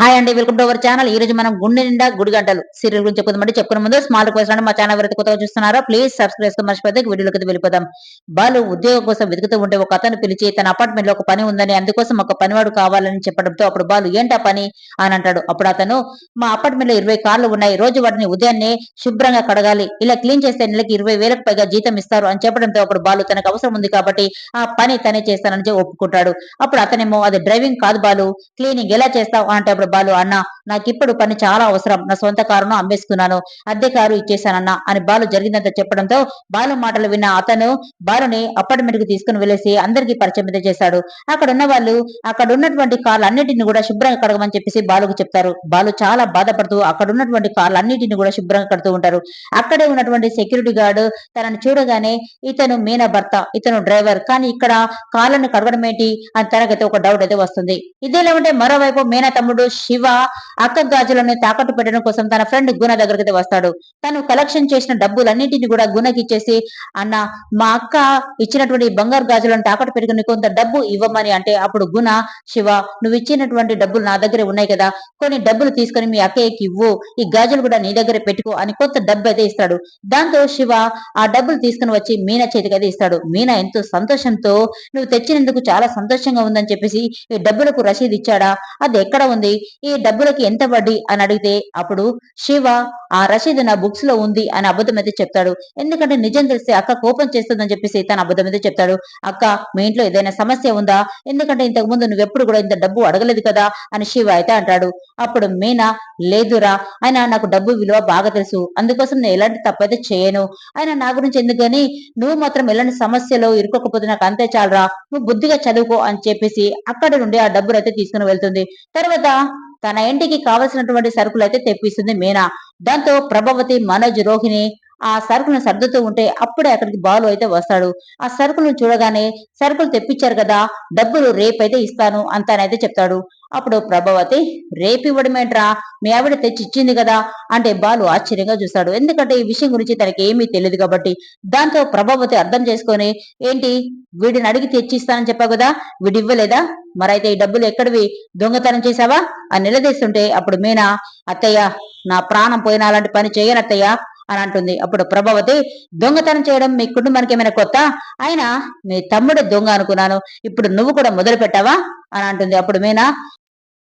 Hi అండి welcome to our channel ఈ రోజు మనం గుండె నిండా గుడి గంటలు సీరియల్ గురించి చెప్పుకుందామంటే చెప్పుకునే ముందు స్మాల్ రిక్వెస్ట్ అండి. మా ఛానల్ ఎవరైతే కొత్తగా చూస్తున్నారో ప్లీజ్ సబ్స్క్రైబ్ చేసుకుని మర్చిపోతే వీడియోలోకి వెళ్ళిపోదాం. బాలు ఉద్యోగం కోసం వెతుకుతూ ఉంటే ఒక అతను పిలిచి తన అపార్ట్మెంట్లో ఒక పని ఉందని అందుకోసం ఒక పనివాడు కావాలని చెప్పడంతో అప్పుడు బాలు ఏంటా పని? అని అంటాడు. అప్పుడు అతను మా అపార్ట్మెంట్లో ఇరవై కార్లు ఉన్నాయి. రోజు వాటిని ఉదయాన్నే శుభ్రంగా కడగాలి. ఇలా క్లీన్ చేస్తే నెలకి ఇరవై వేలకు పైగా జీతం ఇస్తారు అని చెప్పడంతో అప్పుడు బాలు తనకు అవసరం ఉంది కాబట్టి ఆ పని తనే చేస్తానని ఒప్పుకుంటాడు. అప్పుడు అతనేమో అది డ్రైవింగ్ కాదు బాలు. క్లీనింగ్ ఎలా చేస్తావు? అంటే బాలు అన్న నాకు ఇప్పుడు పని చాలా అవసరం. నా సొంత కారును అమ్మేసుకున్నాను. అద్దె కారు ఇచ్చేశానన్న అని బాలు జరిగిందంతా చెప్పడంతో బాలు మాటలు విన్న అతను బాలుని అపార్ట్మెంట్కి తీసుకుని వెళ్ళేసి అందరికీ పరిచయం చేశాడు. అక్కడ ఉన్న వాళ్ళు అక్కడ ఉన్నటువంటి కార్లు అన్నిటిని కూడా శుభ్రంగా కడగమని చెప్పేసి బాలుకు చెప్తారు. బాలు చాలా బాధపడుతూ అక్కడ ఉన్నటువంటి కార్లు అన్నిటిని కూడా శుభ్రంగా కడుతూ ఉంటారు. అక్కడే ఉన్నటువంటి సెక్యూరిటీ గార్డు తనని చూడగానే ఇతను మీనా భర్త ఇతను డ్రైవర్ కానీ ఇక్కడ కార్లను కడగడం ఏంటి? అని తనకైతే ఒక డౌట్ అయితే వస్తుంది. ఇదేలా ఉంటే మరోవైపు మీనా తమ్ముడు శివ అక్క గాజులను తాకట్టు పెట్టడం కోసం తన ఫ్రెండ్ గుణ దగ్గరికి అయితే వస్తాడు. తను కలెక్షన్ చేసిన డబ్బులన్నింటినీ కూడా గుణకి ఇచ్చేసి అన్న మా అక్క ఇచ్చినటువంటి బంగారు గాజులను తాకట్టు పెట్టుకుని కొంత డబ్బు ఇవ్వమని అంటే అప్పుడు గుణ శివ నువ్వు ఇచ్చినటువంటి డబ్బులు నా దగ్గర ఉన్నాయి కదా కొన్ని డబ్బులు తీసుకొని మీ అక్కయ్యకి ఇవ్వు ఈ గాజులు కూడా నీ దగ్గర పెట్టుకో అని కొంత డబ్బు అయితే ఇస్తాడు. దాంతో శివ ఆ డబ్బులు తీసుకుని వచ్చి మీనా చేతికి అయితే ఇస్తాడు. మీనా ఎంతో సంతోషంతో నువ్వు తెచ్చినందుకు చాలా సంతోషంగా ఉందని చెప్పేసి ఈ డబ్బులకు రసీదు ఇచ్చాడా? అది ఎక్కడ ఉంది? ఈ డబ్బులకి ఎంత వడ్డీ అని అడిగితే అప్పుడు శివ ఆ రసీదు నా బుక్స్లో ఉంది అని అబద్ధం అయితే చెప్తాడు. ఎందుకంటే నిజం తెలిస్తే అక్క కోపం చేస్తుందని చెప్పేసి తన అబద్ధం అయితే చెప్తాడు. అక్క మీ ఇంట్లో ఏదైనా సమస్య ఉందా? ఎందుకంటే ఇంతకు ముందు నువ్వెప్పుడు కూడా ఇంత డబ్బు అడగలేదు కదా? అని శివ అయితే అంటాడు. అప్పుడు మీనా లేదురా. ఆయన నాకు డబ్బు విలువ బాగా తెలుసు. అందుకోసం నేను ఎలాంటి తప్పైతే చేయను. ఆయన నా గురించి ఎందుకని? నువ్వు మాత్రం ఎలాంటి సమస్యలో ఇరుకోకపోతే నాకు అంతే చాలరా. నువ్వు బుద్ధిగా చదువుకో అని చెప్పేసి అక్కడి నుండి ఆ డబ్బులు అయితే తీసుకుని వెళ్తుంది. తర్వాత తన ఇంటికి కావలసినటువంటి సరుకులు అయితే తెప్పిస్తుంది మీనా. దాంతో ప్రభావతి మనోజ్ రోహిణి ఆ సరుకులను సర్దుతూ ఉంటే అప్పుడే అక్కడికి బాలు అయితే వస్తాడు. ఆ సరుకులను చూడగానే సరుకులు తెప్పించారు కదా డబ్బులు రేపైతే ఇస్తాను అంతానైతే చెప్తాడు. అప్పుడు ప్రభావతి రేపు ఇవ్వడమేంట్రా మీ ఆవిడ తెచ్చి ఇచ్చింది కదా అంటే బాలు ఆశ్చర్యంగా చూస్తాడు. ఎందుకంటే ఈ విషయం గురించి తనకి ఏమీ తెలియదు కాబట్టి. దాంతో ప్రభావతి అర్థం చేసుకొని ఏంటి? వీడిని అడిగి తెచ్చిస్తానని చెప్పావు కదా వీడి ఇవ్వలేదా మరైతే ఈ డబ్బులు ఎక్కడివి? దొంగతనం చేశావా? అని నిలదీస్తుంటే అప్పుడు మీనా అత్తయ్య నా ప్రాణం పోయిన అలాంటి పని చేయను అత్తయ్య అని అంటుంది. అప్పుడు ప్రభావతి దొంగతనం చేయడం మీ కుటుంబానికి ఏమైనా కొత్త? ఆయన మీ తమ్ముడు దొంగ అనుకున్నాను. ఇప్పుడు నువ్వు కూడా మొదలు పెట్టావా అని అంటుంది. అప్పుడు మీనా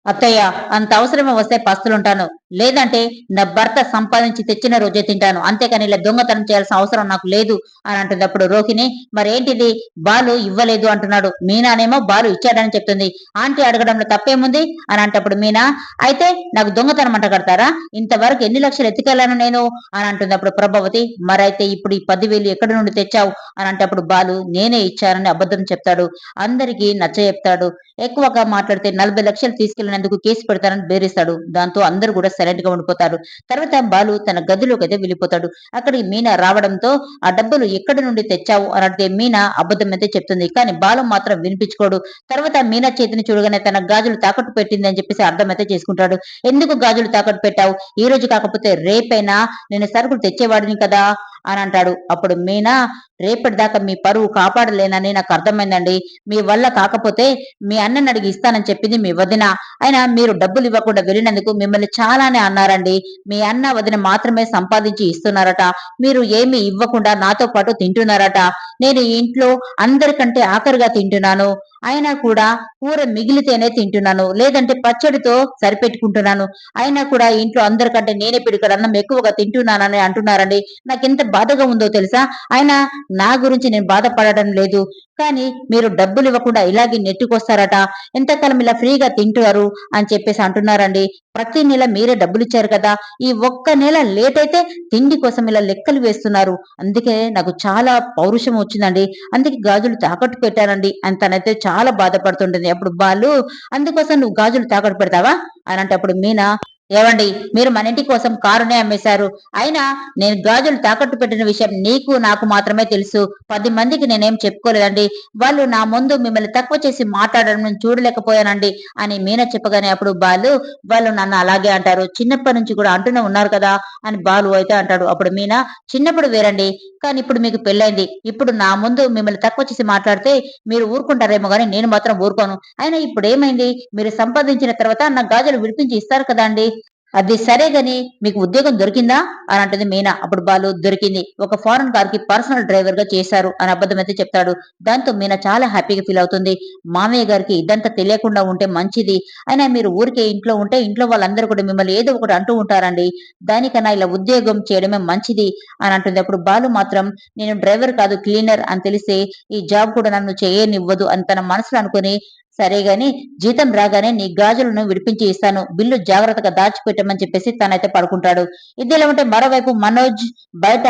అత్తయ్య అంత అవసరమే వస్తే పస్తులుంటాను. లేదంటే నా భర్త సంపాదించి తెచ్చిన రోజే తింటాను. అంతేకాని ఇలా దొంగతనం చేయాల్సిన అవసరం నాకు లేదు అని అంటున్నప్పుడు అప్పుడు రోహిణి మరేంటిది? బాలు ఇవ్వలేదు అంటున్నాడు. మీనానేమో బాలు ఇచ్చాడని చెప్తుంది. ఆంటీ అడగడంలో తప్పేముంది? అని అంటప్పుడు మీనా అయితే నాకు దొంగతనం అంట కడతారా? ఇంతవరకు ఎన్ని లక్షలు ఎత్తుకెళ్ళాను నేను? అని అంటున్నప్పుడు ప్రభావతి మరైతే ఇప్పుడు ఈ పదివేలు ఎక్కడి నుండి తెచ్చావు? అని అంటప్పుడు బాలు నేనే ఇచ్చానని అబద్ధం చెప్తాడు. అందరికీ నచ్చ చెప్తాడు. ఎక్కువగా మాట్లాడితే నలభై లక్షలు తీసుకెళ్ళినందుకు కేసు పెడతానని బేరిస్తాడు దాంతో అందరూ కూడా సైలెంట్గా ఉండిపోతారు తర్వాత బాలు తన గదిలోకి అయితే వెళ్ళిపోతాడు. అక్కడికి మీనా రావడంతో ఆ డబ్బులు ఎక్కడి నుండి తెచ్చావు అని అడిగితే మీనా అబద్ధం అయితే చెప్తుంది. కానీ బాలు మాత్రం వినిపించుకోడు. తర్వాత మీనా చేతిని చూడగానే తన గాజులు తాకట్టు పెట్టింది అని చెప్పేసి అర్థమైతే చేసుకుంటాడు. ఎందుకు గాజులు తాకట్టు పెట్టావు? ఈ రోజు కాకపోతే రేపైనా నేను సరుకులు తెచ్చేవాడిని కదా? అని అంటాడు. అప్పుడు మీనా రేపటిదాకా మీ పరువు కాపాడలేనని నాకు అర్థమైందండి. మీ వల్ల కాకపోతే మీ అన్నని అడిగి ఇస్తానని చెప్పింది మీ వదిన. అయినా మీరు డబ్బులు ఇవ్వకుండా వెళ్ళినందుకు మిమ్మల్ని చాలానే అన్నారండి. మీ అన్న వదిన మాత్రమే సంపాదించి ఇస్తున్నారట. మీరు ఏమి ఇవ్వకుండా నాతో పాటు తింటున్నారట. నేను ఇంట్లో అందరికంటే ఆఖరిగా తింటున్నాను. అయినా కూడా కూర మిగిలితేనే తింటున్నాను. లేదంటే పచ్చడితో సరిపెట్టుకుంటున్నాను. అయినా కూడా ఇంట్లో అందరికంటే నేనే పిడికడు అన్నం ఎక్కువగా తింటున్నానని అంటున్నారండి. నాకెంత బాధగా ఉందో తెలుసా? ఆయన నా గురించి నేను బాధపడడం లేదు. కానీ మీరు డబ్బులు ఇవ్వకుండా ఇలాగే నెట్టుకొస్తారట. ఎంతకాలం ఇలా ఫ్రీగా తింటారు అని చెప్పేసి అంటున్నారండి. ప్రతి నెల మీరే డబ్బులు ఇచ్చారు కదా. ఈ ఒక్క నెల లేట్ అయితే తిండి కోసం ఇలా లెక్కలు వేస్తున్నారు. అందుకే నాకు చాలా పౌరుషం వచ్చిందండి. అందుకే గాజులు తాకట్టు పెట్టానండి అని తనైతే చాలా బాధపడుతుంటుంది. అప్పుడు వాళ్ళు అందుకోసం నువ్వు గాజులు తాకట్టు పెడతావా? అని అంటే అప్పుడు మీనా ఏవండి? మీరు మన ఇంటి కోసం కారునే అమ్మేశారు. అయినా నేను గాజులు తాకట్టు పెట్టిన విషయం నీకు నాకు మాత్రమే తెలుసు. పది మందికి నేనేం చెప్పుకోలేదండి. వాళ్ళు నా ముందు మిమ్మల్ని తక్కువ చేసి మాట్లాడడం నేను చూడలేకపోయానండి అని మీనా చెప్పగానే అప్పుడు బాలు వాళ్ళు నన్ను అలాగే అంటారు. చిన్నప్పటి నుంచి కూడా అంటూనే ఉన్నారు కదా అని బాలు అయితే అంటాడు. అప్పుడు మీనా చిన్నప్పుడు వేరండి. కానీ ఇప్పుడు మీకు పెళ్ళైంది. ఇప్పుడు నా ముందు మిమ్మల్ని తక్కువ చేసి మాట్లాడితే మీరు ఊరుకుంటారేమో కానీ నేను మాత్రం ఊరుకోను. అయినా ఇప్పుడు ఏమైంది? మీరు సంపాదించిన తర్వాత నా గాజులు విడిపించి ఇస్తారు కదా అండి అది సరే గాని మీకు ఉద్యోగం దొరికిందా? అని అంటుంది మీనా. అప్పుడు బాలు దొరికింది. ఒక ఫారెన్ కార్కి పర్సనల్ డ్రైవర్గా చేశారు అని అబద్ధం అయితే చెప్తాడు. దాంతో మీనా చాలా హ్యాపీగా ఫీల్ అవుతుంది. మామయ్య గారికి ఇదంతా తెలియకుండా ఉంటే మంచిది. అయినా మీరు ఊరికే ఇంట్లో ఉంటే ఇంట్లో వాళ్ళందరూ కూడా మిమ్మల్ని ఏదో ఒకటి అంటూ ఉంటారండి. దానికన్నా ఇలా ఉద్యోగం చేయడమే మంచిది అని అంటుంది. అప్పుడు బాలు మాత్రం నేను డ్రైవర్ కాదు క్లీనర్ అని తెలిస్తే ఈ జాబ్ కూడా నన్ను చేయనివ్వదు అని తన మనసులో అనుకుని సరే గాని జీతం రాగానే నీ గాజులను విడిపించి ఇస్తాను. బిల్లు జాగ్రత్తగా దాచిపెట్టమని చెప్పేసి తనైతే పడుకుంటాడు. ఇది ఎలా ఉంటే మరోవైపు మనోజ్ బయట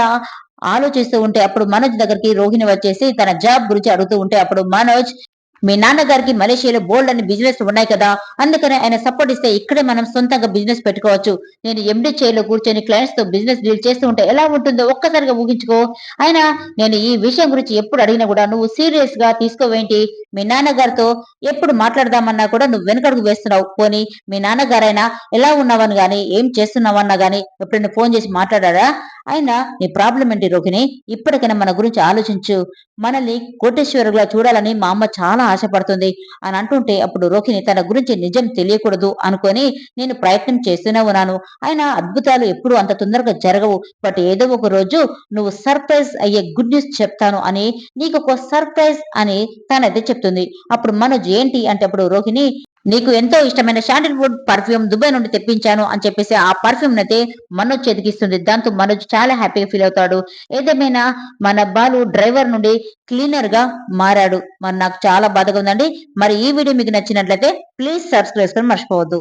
ఆలోచిస్తూ ఉంటే అప్పుడు మనోజ్ దగ్గరికి రోహిణి వచ్చేసి తన జాబ్ గురించి అడుగుతూ ఉంటే అప్పుడు మనోజ్ మీ నాన్నగారికి మలేషియాలో బోల్డ్ అని బిజినెస్ ఉన్నాయి కదా అందుకని ఆయన సపోర్ట్ ఇస్తే ఇక్కడే మనం సొంతంగా బిజినెస్ పెట్టుకోవచ్చు. నేను ఎండి చైర్లో కూర్చొని క్లయింట్స్తో బిజినెస్ డీల్ చేస్తూ ఉంటే ఎలా ఉంటుందో ఒక్కసారిగా ఊహించుకో. అయినా నేను ఈ విషయం గురించి ఎప్పుడు అడిగినా కూడా నువ్వు సీరియస్గా తీసుకోవేంటి? మీ నాన్నగారితో ఎప్పుడు మాట్లాడదామన్నా కూడా నువ్వు వెనకడుగు వేస్తున్నావు. పోనీ మీ నాన్నగారైనా ఎలా ఉన్నావని గాని ఏం చేస్తున్నావన్నా గాని ఎప్పుడైనా ఫోన్ చేసి మాట్లాడారా? అయినా నీ ప్రాబ్లం ఏంటి రోహిణి? ఇప్పటికైనా మన గురించి ఆలోచించు. మనల్ని కోటేశ్వరుగా చూడాలని మా అమ్మ చాలా ఆశపడుతుంది. అని అంటుంటే అప్పుడు రోహిణి తన గురించి నిజం తెలియకూడదు అనుకొని నేను ప్రయత్నం చేస్తూనే ఉన్నాను. అయినా అద్భుతాలు ఎప్పుడు అంత తొందరగా జరగవు. బట్ ఏదో ఒక రోజు నువ్వు సర్ప్రైజ్ అయ్యే గుడ్ న్యూస్ చెప్తాను అని నీకు ఒక సర్ప్రైజ్ అని తనైతే చెప్తుంది అప్పుడు మనోజ్ ఏంటి అంటే అప్పుడు రోహిణి నీకు ఎంతో ఇష్టమైన శాండిల్వుడ్ పర్ఫ్యూమ్ దుబాయ్ నుండి తెప్పించాను అని చెప్పేసి ఆ పర్ఫ్యూమ్ అయితే మనోజ్ చేతికిస్తుంది దాంతో మనోజ్ చాలా హ్యాపీగా ఫీల్ అవుతాడు. ఏదేమైనా మన బాలు డ్రైవర్ నుండి క్లీనర్గా మారాడు. మరి నాకు చాలా బాధగా ఉందండి. మరి ఈ వీడియో మీకు నచ్చినట్లయితే ప్లీజ్ సబ్స్క్రైబ్ చేసుకొని మర్చిపోవద్దు.